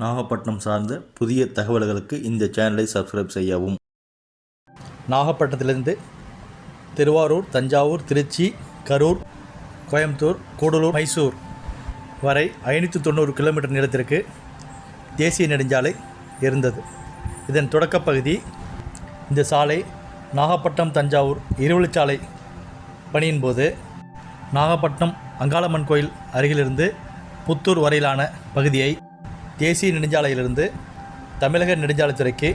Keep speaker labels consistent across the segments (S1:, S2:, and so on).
S1: நாகப்பட்டினம் சார்ந்த புதிய தகவல்களுக்கு இந்த சேனலை சப்ஸ்கிரைப் செய்யவும்.
S2: நாகப்பட்டினத்திலிருந்து திருவாரூர் தஞ்சாவூர் திருச்சி கரூர் கோயம்புத்தூர் கூடலூர் மைசூர் வரை ஐநூற்றி தொண்ணூறு கிலோமீட்டர் நீளத்திற்கு தேசிய நெடுஞ்சாலை இருந்தது. இதன் தொடக்கப்பகுதி இந்த சாலை நாகப்பட்டினம் தஞ்சாவூர் இருவழிச்சாலை பணியின் போது நாகப்பட்டினம் அங்காளம்மன் கோயில் அருகிலிருந்து புத்தூர் வரையிலான பகுதியை தேசிய நெடுஞ்சாலையிலிருந்து தமிழக நெடுஞ்சாலைத்துறைக்கு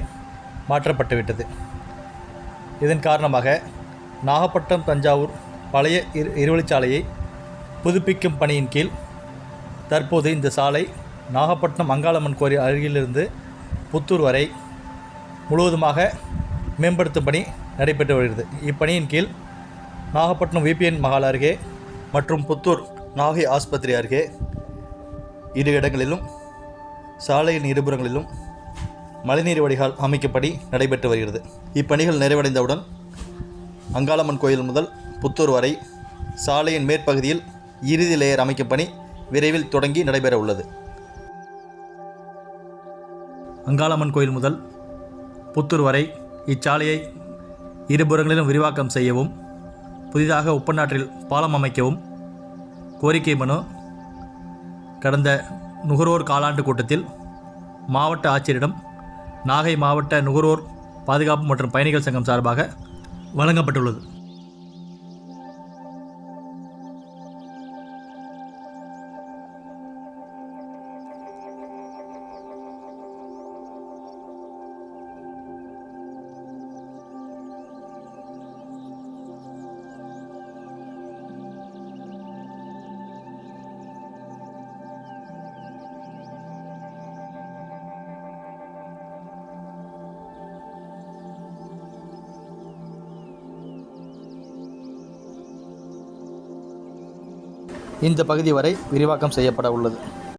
S2: மாற்றப்பட்டுவிட்டது. இதன் காரணமாக நாகப்பட்டினம் தஞ்சாவூர் பழைய இரு இருவழிச்சாலையை புதுப்பிக்கும் பணியின் கீழ் தற்போது இந்த சாலை நாகப்பட்டினம் அங்காளம்மன் கோயில் அருகிலிருந்து புத்தூர் வரை முழுவதுமாக மேம்படுத்தும் பணி நடைபெற்று வருகிறது. இப்பணியின் கீழ் நாகப்பட்டினம் விபிஎன் மகால் அருகே மற்றும் புத்தூர் நாகை ஆஸ்பத்திரி அருகே இரு இடங்களிலும் சாலையின் இருபுறங்களிலும் மழைநீர் வடிகால் அமைக்கப்படி நடைபெற்று வருகிறது. இப்பணிகள் நிறைவடைந்தவுடன் அங்காளம்மன் கோயில் முதல் புத்தூர் வரை சாலையின் மேற்பகுதியில் இறுதி லேயர் அமைக்கும் பணி விரைவில் தொடங்கி நடைபெற உள்ளது. அங்காளம்மன் கோயில் முதல் புத்தூர் வரை இச்சாலையை இருபுறங்களிலும் விரிவாக்கம் செய்யவும் புதிதாக உப்பநாட்டில் பாலம் அமைக்கவும் கோரிக்கை மனு கடந்த நுகர்வோர் காலாண்டு கூட்டத்தில் மாவட்ட ஆட்சியரிடம் நாகை மாவட்ட நுகர்வோர் பாதுகாப்பு மற்றும் பயணிகள் சங்கம் சார்பாக வழங்கப்பட்டுள்ளது. இந்த பகுதி வரை விரிவாக்கம் செய்யப்பட உள்ளது.